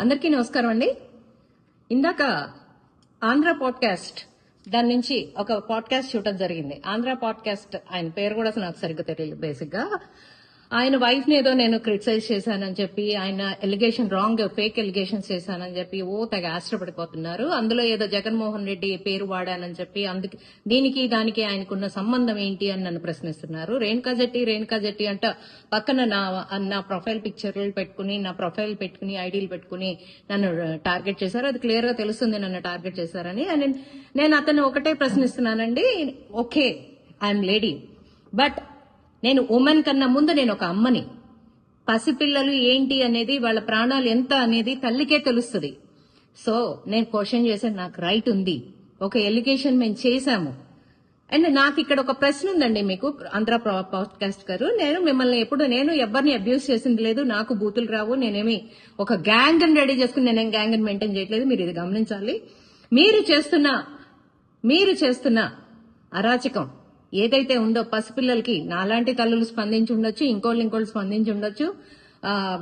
అందరికీ నమస్కారం అండి. ఇందాక ఆంధ్ర పాడ్కాస్ట్ దాని నుంచి ఒక పాడ్కాస్ట్ చూడటం జరిగింది. ఆంధ్ర పాడ్కాస్ట్ ఆయన పేరు కూడా నాకు సరిగ్గా తెలియదు బేసిక్గా ఆయన వైఫ్ని ఏదో నేను క్రిటిసైజ్ చేశానని చెప్పి ఆయన ఎలిగేషన్ రాంగ్ ఫేక్ ఎలిగేషన్స్ చేశానని చెప్పి ఓ తెగ ఆశ్రపడిపోతున్నారు అందులో ఏదో జగన్మోహన్ రెడ్డి పేరు వాడానని చెప్పి అందుకే దీనికి దానికి ఆయనకున్న సంబంధం ఏంటి అని నన్ను ప్రశ్నిస్తున్నారు. రేణుకా జెట్టి రేణుకా జెట్టి అంటే పక్కన నా నా ప్రొఫైల్ పిక్చర్లు పెట్టుకుని నా ప్రొఫైల్ పెట్టుకుని ఐడీలు పెట్టుకుని నన్ను టార్గెట్ చేశారు. అది క్లియర్గా తెలుస్తుంది నన్ను టార్గెట్ చేశారని. నేను అతను ఒకటే ప్రశ్నిస్తున్నానండి. ఓకే ఐఎమ్ లేడీ బట్ నేను ఉమెన్ కన్నా ముందు నేను ఒక అమ్మని. పసిపిల్లలు ఏంటి అనేది వాళ్ళ ప్రాణాలు ఎంత అనేది తల్లికే తెలుస్తుంది. సో నేను క్వశ్చన్ చేసే నాకు రైట్ ఉంది. ఒక ఎలిగేషన్ మేము చేశాము. అండ్ నాకు ఇక్కడ ఒక ప్రశ్న ఉందండి మీకు ఆంధ్ర పాడ్కాస్ట్ గారు. నేను మిమ్మల్ని ఎప్పుడు నేను ఎవరిని అబ్యూస్ చేసింది లేదు నాకు బూతులు రావు నేనేమి ఒక గ్యాంగ్ అని రెడీ చేసుకుని నేనేం గ్యాంగ్ అని మెయింటైన్ చేయట్లేదు మీరు ఇది గమనించాలి. మీరు చేస్తున్న మీరు చేస్తున్న అరాచకం ఏదైతే ఉందో పసిపిల్లలకి నాలాంటి తల్లులు స్పందించి ఉండొచ్చు ఇంకోళ్ళు ఇంకోళ్ళు స్పందించి ఉండొచ్చు.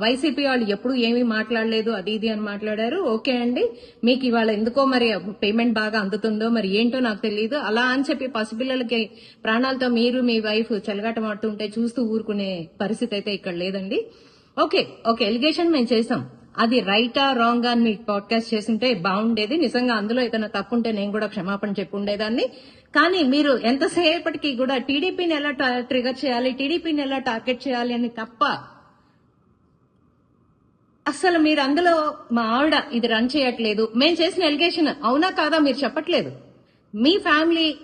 వైసీపీ వాళ్ళు ఎప్పుడు ఏమీ మాట్లాడలేదు అది ఇది అని మాట్లాడారు. ఓకే అండి మీకు ఇవాళ ఎందుకో మరి పేమెంట్ బాగా అందుతుందో మరి ఏంటో నాకు తెలియదు అలా అని చెప్పి పసిపిల్లలకి ప్రాణాలతో మీరు మీ వైఫ్ చెలగాట ఆడుతుంటే చూస్తూ ఊరుకునే పరిస్థితి అయితే ఇక్కడ లేదండి. ఓకే ఓకే ఎలిగేషన్ మేము చేసాం అది రైటా రాంగ్ అని మీకు పాడ్కాస్ట్ చేసింటే బాగుండేది. నిజంగా అందులో ఏదైనా తప్పు ఉంటే నేను కూడా క్షమాపణ చెప్పి ఉండేదాన్ని. కానీ మీరు ఎంతసేపటికి కూడా టీడీపీని ఎలా ట్రిగర్ చేయాలి టీడీపీని ఎలా టార్గెట్ చేయాలి అని తప్ప అసలు మీరు అందులో మా ఆవిడ ఇది రన్ చేయట్లేదు. మేము చేసిన ఎలిగేషన్ అవునా కాదా మీరు చెప్పట్లేదు. మీ ఫ్యామిలీ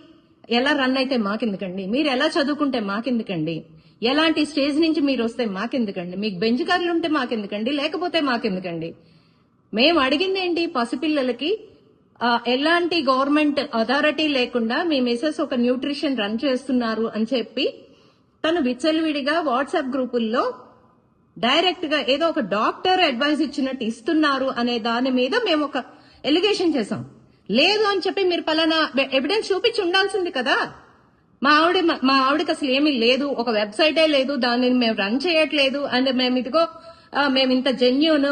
ఎలా రన్ అయితే మాకెందుకండి? మీరు ఎలా చదువుకుంటే మాకెందుకండి? ఎలాంటి స్టేజ్ నుంచి మీరు వస్తే మాకెందుకండి? మీకు బెంచ్ కార్లు ఉంటే మాకెందుకండి? లేకపోతే మాకెందుకండి? మేము అడిగింది ఏంటి పసిపిల్లలకి ఎలాంటి గవర్నమెంట్ అథారిటీ లేకుండా మీ మిసెస్ ఒక న్యూట్రిషన్ రన్ చేస్తున్నారు అని చెప్పి తను విచ్చలవిడిగా వాట్సాప్ గ్రూపుల్లో డైరెక్ట్గా ఏదో ఒక డాక్టర్ అడ్వైస్ ఇచ్చినట్టు ఇస్తున్నారు అనే దాని మీద మేము ఒక ఎలిగేషన్ చేసాం లేదు అని చెప్పి మీరు పలానా ఎవిడెన్స్ చూపించి ఉండాల్సింది కదా? మా ఆవిడ మా ఆవిడకి అసలు ఏమీ లేదు. ఒక వెబ్సైటే లేదు. దానిని మేము రన్ చేయట్లేదు. అండ్ మేము ఇదిగో మేము ఇంత జెన్యున్.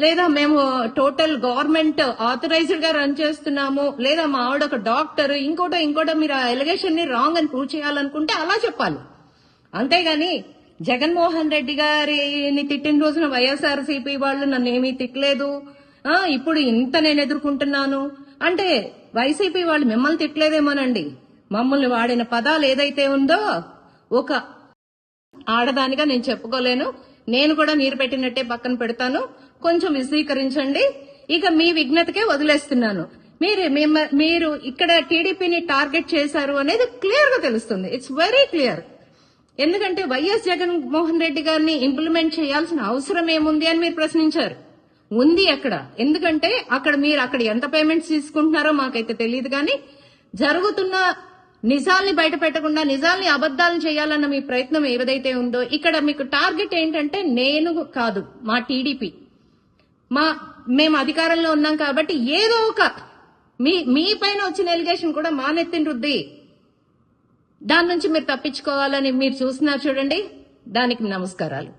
లేదా మేము టోటల్ గవర్నమెంట్ ఆథరైజ్డ్గా రన్ చేస్తున్నాము. లేదా మా ఆవిడ ఒక డాక్టర్. ఇంకోటో ఇంకోటో మీరు ఆ ఎలిగేషన్ని రాంగ్ అని ప్రూవ్ చేయాలనుకుంటే అలా చెప్పాలి. అంతేగాని జగన్మోహన్ రెడ్డి గారిని తిట్టిన రోజున వైఎస్ఆర్సీపీ వాళ్ళు నన్ను ఏమీ తిట్టలేదు. ఇప్పుడు ఇంత నేను ఎదుర్కొంటున్నాను. అంటే వైసీపీ వాళ్ళు మిమ్మల్ని తిట్టలేదేమోనండి. మమ్మల్ని వాడిన పదాలు ఏదైతే ఉందో ఒక ఆడదానిగా నేను చెప్పుకోలేను. నేను కూడా నీరు పెట్టినట్టే పక్కన పెడతాను. కొంచెం విశీకరించండి ఇక మీ విఘ్నతకే వదిలేస్తున్నాను. మీరు మీరు ఇక్కడ టీడీపీని టార్గెట్ చేశారు అనేది క్లియర్గా తెలుస్తుంది. ఇట్స్ వెరీ క్లియర్ ఎందుకంటే వైఎస్ జగన్మోహన్ రెడ్డి గారిని ఇంప్లిమెంట్ చేయాల్సిన అవసరం ఏముంది అని మీరు ప్రశ్నించారు. ఉంది అక్కడ. ఎందుకంటే అక్కడ మీరు అక్కడ ఎంత పేమెంట్స్ తీసుకుంటున్నారో మాకైతే తెలియదు కానీ జరుగుతున్న నిజాల్ని బయట పెట్టకుండా నిజాల్ని అబద్దాలను చేయాలన్న మీ ప్రయత్నం ఏదైతే ఉందో ఇక్కడ మీకు టార్గెట్ ఏంటంటే నేను కాదు మా టీడీపీ. మా మేము అధికారంలో ఉన్నాం కాబట్టి ఏదో ఒక మీ మీ పైన వచ్చిన ఎలిగేషన్ కూడా మా నెత్తిన రుద్ది. దాని నుంచి మీరు తప్పించుకోవాలని మీరు చూస్తున్నారు చూడండి దానికి నమస్కారాలు.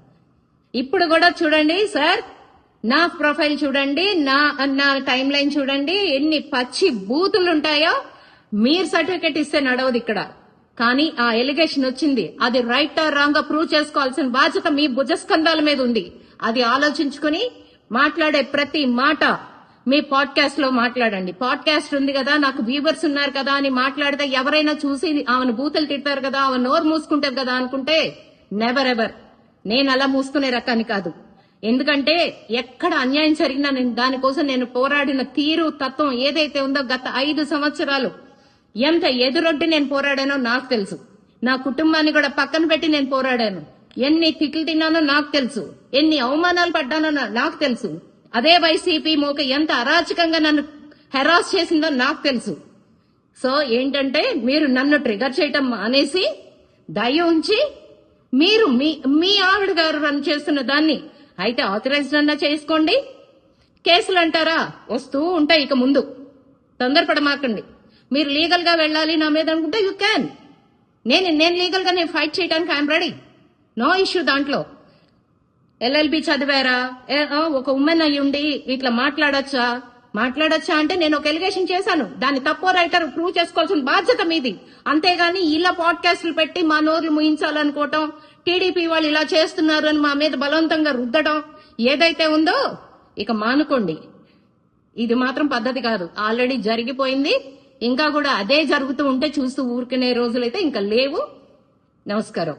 ఇప్పుడు కూడా చూడండి సార్ నా ప్రొఫైల్ చూడండి నా నా టైం లైన్ చూడండి ఎన్ని పచ్చి బూతులు ఉంటాయో మీరు సర్టిఫికెట్ ఇస్తే నడవదు ఇక్కడ. కానీ ఆ ఎలిగేషన్ వచ్చింది. అది రైట్ ఆర్ రాంగ్ ప్రూవ్ చేసుకోవాల్సిన బాధ్యత మీ భుజస్కంధాల మీద ఉంది. అది ఆలోచించుకుని మాట్లాడే ప్రతి మాట మీ పాడ్కాస్ట్లో మాట్లాడండి. పాడ్కాస్ట్ ఉంది కదా నాకు వ్యూవర్స్ ఉన్నారు కదా అని మాట్లాడితే ఎవరైనా చూసి ఆమెను బూతులు తిడతారు కదా ఆమె నోరు మూసుకుంటారు కదా అనుకుంటే నెవర్ ఎవర్ నేను అలా మూసుకునే రకాన్ని కాదు. ఎందుకంటే ఎక్కడ అన్యాయం జరిగినా నేను దానికోసం నేను పోరాడిన తీరు తత్వం ఏదైతే ఉందో గత ఐదు సంవత్సరాలు ఎంత ఎదురొడ్డి నేను పోరాడానో నాకు తెలుసు. నా కుటుంబాన్ని కూడా పక్కన పెట్టి నేను పోరాడాను. ఎన్ని తిట్లు తిన్నానో నాకు తెలుసు. ఎన్ని అవమానాలు పడ్డానో నాకు తెలుసు. అదే వైసీపీ మోక ఎంత అరాచకంగా నన్ను హెరాస్ చేసిందో నాకు తెలుసు. సో ఏంటంటే మీరు నన్ను ట్రిగర్ చేయటం మానేసి దయ ఉంచి మీరు మీ మీ ఆవిడ గారు రన్ చేస్తున్న దాన్ని అయితే ఆథరైజ్డ్ అన్నా చేసుకోండి. కేసులు అంటారా? వస్తూ ఉంటాయి ఇక ముందు. తొందరపడమాకండి. మీరు లీగల్గా వెళ్ళాలి నా మీద అనుకుంటే యూ క్యాన్ నేను నేను లీగల్గా నేను ఫైట్ చేయడానికి ఐఎమ్ రెడీ నో ఇష్యూ దాంట్లో. ఎల్ఎల్బి చదివారా? ఏ- ఒక ఉమెన్ అయ్యుండి ఇట్లా మాట్లాడచ్చా? మాట్లాడొచ్చా అంటే నేను ఒక ఎలిగేషన్ చేశాను. దాన్ని తప్పో రైటర్ ప్రూవ్ చేసుకోవాల్సిన బాధ్యత మీది. అంతేగాని ఇలా పాడ్కాస్ట్లు పెట్టి మా నోర్లు ముయించాలనుకోవటం టీడీపీ వాళ్ళు ఇలా చేస్తున్నారు అని మా మీద బలవంతంగా రుద్దడం ఏదైతే ఉందో ఇక మానుకోండి. ఇది మాత్రం పద్ధతి కాదు. ఆల్రెడీ జరిగిపోయింది. ఇంకా కూడా అదే జరుగుతూ ఉంటే చూస్తూ ఊరుకునే రోజులైతే ఇంకా లేవు. నమస్కారం.